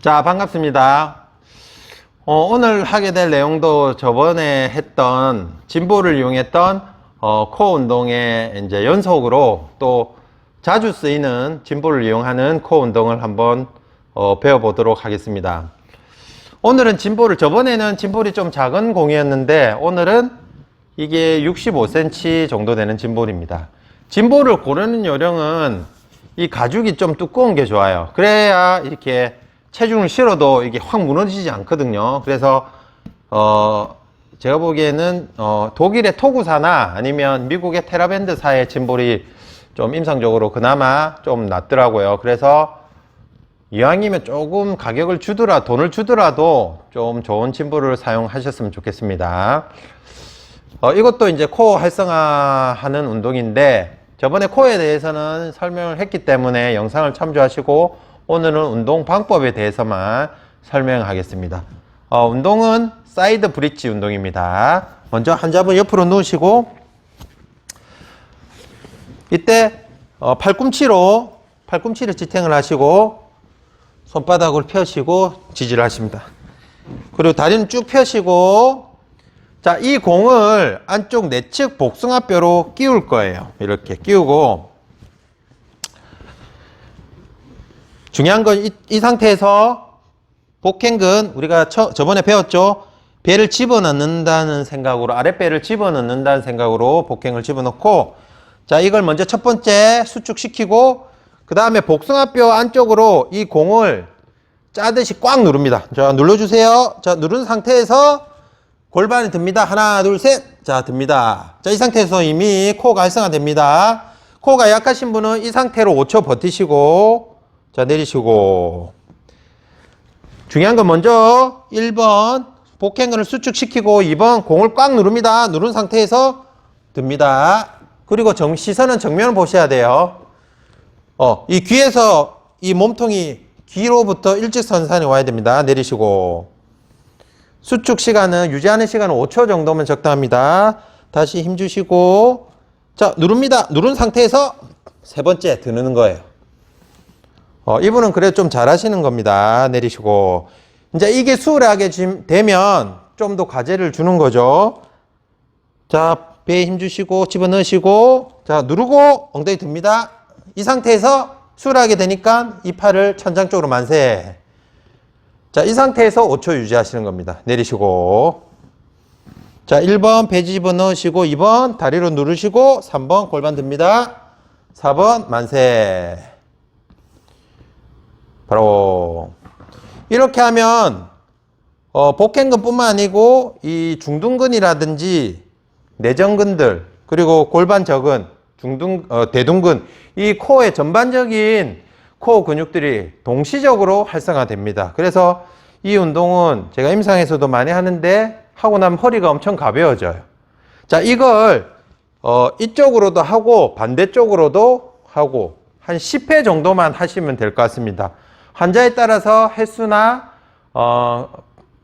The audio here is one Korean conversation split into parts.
자, 반갑습니다. 어, 오늘 하게 될 내용도 저번에 했던 진보를 이용했던 어, 코어 운동의 이제 연속으로 또 자주 쓰이는 진보를 이용하는 코어 운동을 한번 어, 배워보도록 하겠습니다. 오늘은 진보를 저번에는 진볼이 좀 작은 공이었는데 오늘은 이게 65cm 정도 되는 진볼입니다. 진볼을 고르는 요령은 이 가죽이 좀 두꺼운 게 좋아요. 그래야 이렇게 체중을 실어도 이게 확 무너지지 않거든요. 그래서 어 제가 보기에는 어 독일의 토구사나 아니면 미국의 테라밴드사의 진볼이 좀 임상적으로 그나마 좀 낫더라고요. 그래서 이왕이면 조금 가격을 주더라 돈을 주더라도 좀 좋은 진볼을 사용하셨으면 좋겠습니다. 어, 이것도 이제 코어 활성화하는 운동인데 저번에 코어에 대해서는 설명을 했기 때문에 영상을 참조하시고 오늘은 운동 방법에 대해서만 설명하겠습니다. 어, 운동은 사이드 브릿지 운동입니다. 먼저 환자분 옆으로 누우시고 이때 어, 팔꿈치로 팔꿈치를 지탱을 하시고 손바닥을 펴시고 지지를 하십니다. 그리고 다리는 쭉 펴시고 자, 이 공을 안쪽 내측 복숭아뼈로 끼울 거예요. 이렇게 끼우고 중요한 건이 상태에서 복행근 우리가 처, 저번에 배웠죠. 배를 집어넣는다는 생각으로 아랫배를 집어넣는다는 생각으로 복행을 집어넣고 자, 이걸 먼저 첫 번째 수축시키고 그 다음에 복숭아뼈 안쪽으로 이 공을 짜듯이 꽉 누릅니다. 자, 눌러주세요. 자, 누른 상태에서 골반이 듭니다. 하나, 둘, 셋. 자, 듭니다. 자, 이 상태에서 이미 코어가 활성화됩니다. 코어가 약하신 분은 이 상태로 5초 버티시고, 자, 내리시고. 중요한 건 먼저 1번 복행근을 수축시키고 2번 공을 꽉 누릅니다. 누른 상태에서 듭니다. 그리고 정, 시선은 정면을 보셔야 돼요. 어, 이 귀에서 이 몸통이 귀로부터 일직선상에 와야 됩니다. 내리시고. 수축 시간은 유지하는 시간은 5초 정도면 적당합니다. 다시 힘 주시고 자 누릅니다. 누른 상태에서 세 번째 드는 거예요. 어, 이분은 그래 좀 잘하시는 겁니다. 내리시고 이제 이게 수월하게 되면 좀 더 과제를 주는 거죠. 자 배에 힘 주시고 집어넣으시고 자 누르고 엉덩이 듭니다. 이 상태에서 수월하게 되니까 이 팔을 천장 쪽으로 만세. 자, 이 상태에서 5초 유지하시는 겁니다. 내리시고. 자, 1번 배 집어 넣으시고, 2번 다리로 누르시고, 3번 골반 듭니다. 4번 만세. 바로. 이렇게 하면, 어, 복행근 뿐만 아니고, 이 중둔근이라든지, 내전근들, 그리고 골반 저근, 중둔, 어, 대둔근, 이 코어의 전반적인 코어 근육들이 동시적으로 활성화됩니다. 그래서 이 운동은 제가 임상에서도 많이 하는데 하고 나면 허리가 엄청 가벼워져요. 자, 이걸 어, 이쪽으로도 하고 반대쪽으로도 하고 한 10회 정도만 하시면 될 것 같습니다. 환자에 따라서 횟수나 어,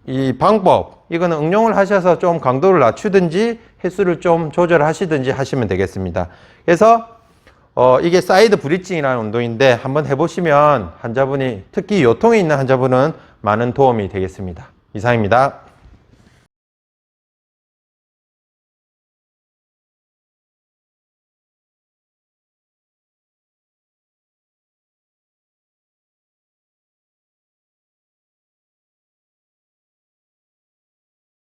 이 방법 이거는 응용을 하셔서 좀 강도를 낮추든지 횟수를 좀 조절하시든지 하시면 되겠습니다. 그래서 어, 이게 사이드 브릿징이라는 운동인데 한번 해보시면 환자분이 특히 요통이 있는 환자분은 많은 도움이 되겠습니다. 이상입니다.